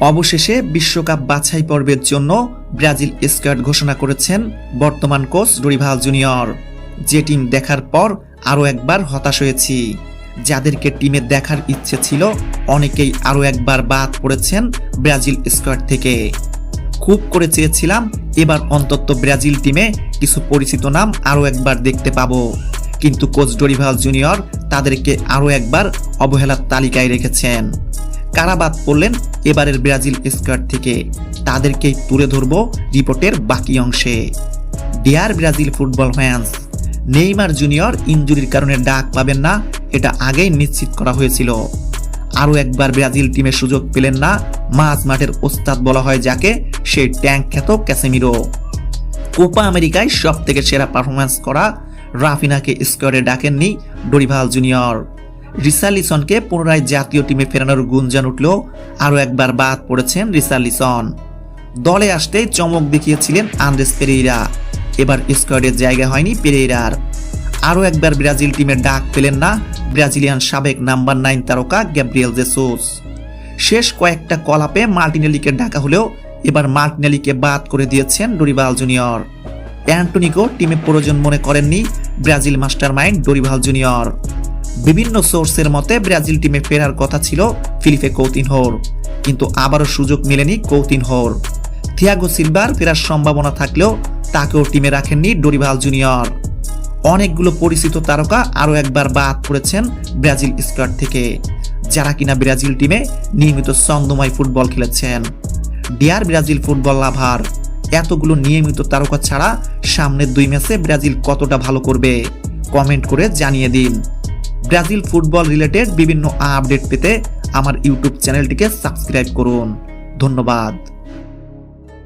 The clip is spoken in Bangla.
অবশেষে বিশ্বকাপ বাছাই পর্বের জন্য ব্রাজিল স্কোয়াড ঘোষণা করেছেন বর্তমান কোচ ডরিভাল জুনিয়র। যে টিম দেখার পর আরও একবার হতাশ হয়েছি। যাদেরকে টিমে দেখার ইচ্ছে ছিল, অনেকেই আরও একবার বাদ পড়েছেন ব্রাজিল স্কোয়াড থেকে। খুব করে চেয়েছিলাম, এবার অন্তত ব্রাজিল টিমে কিছু পরিচিত নাম আরও একবার দেখতে পাবো। কিন্তু কোচ ডরিভাল জুনিয়র তাদেরকে আরও একবার অবহেলার তালিকায় রেখেছেন। কারা বাদ পড়লেন? এবারের ব্রাজিল স্কোয়াড থেকে। তাদেরকেই তুলে ধরব রিপোর্টের বাকি অংশে। Dear Brazil football fans, Neymar junior ইনজুরির কারণে ডাক পাবেন না, এটা আগেই নিশ্চিত করা হয়েছিল। আরও একবার ব্রাজিল টিমে সুযোগ পেলেন না, মাঝ মাঠের ওস্তাদ বলা হয় যাকে, সেই ট্যাঙ্ক খ্যাত ক্যাসেমিরো। কোপা আমেরিকায় সব থেকে সেরা পারফরম্যান্স করা রাফিনাকে স্কোয়াডে ডাকেননি ডরিভাল জুনিয়র। রিসালিসনকে পুনরায় জাতীয় টিমে ফেরানোর গুঞ্জন উঠলেও আরও একবার বাদ পড়েছেন রিসালিসন। দলে আসতেই চমক দেখিয়েছিলেন আন্দ্রেস পেরেইরা। এবার স্কোয়াডের জায়গা হয়নি পেরেইরার। আরও একবার ব্রাজিল টিমের ডাক পেলেন না ব্রাজিলিয়ান সাবেক নাম্বার নাইন তারকা গ্যাব্রিয়েল জেসুস। শেষ কয়েকটা কলাপে মার্টিনেলিকে ডাকা হলেও এবার মার্টিনেলিকে বাদ করে দিয়েছেন ডরিভাল জুনিয়র। অ্যান্টনিকো টিমে প্রয়োজন মনে করেননি Brazil master mind Dorival junior. বিভিন্ন সোর্সের মতে ব্রাজিল টিমে ফেরার কথা ছিল ফিলিপে কৌতিনহোর। কিন্তু আবারও সুযোগ মেলেনি কৌতিনহোর। থিয়াগো সিলভার ফেরার সম্ভাবনা থাকলেও তাকেও টিমে রাখেননি ডরিভাল জুনিয়র অনেকগুলো পরিচিত তারকা আরও একবার বাদ পড়েছেন ব্রাজিল স্কোয়াড থেকে, যারা কিনা ব্রাজিল টিমে নিয়মিত ছন্দময় ফুটবল খেলেছেন। ডিয়ার ব্রাজিল ফুটবল লাভার এতগুলো নিয়মিত তারকা ছাড়া সামনের দুই ম্যাচে ব্রাজিল কতটা ভালো করবে? কমেন্ট করে জানিয়ে দিন। ব্রাজিল ফুটবল রিলেটেড বিভিন্ন আপডেট পেতে আমার ইউটিউব চ্যানেলটিকে সাবস্ক্রাইব করুন। ধন্যবাদ।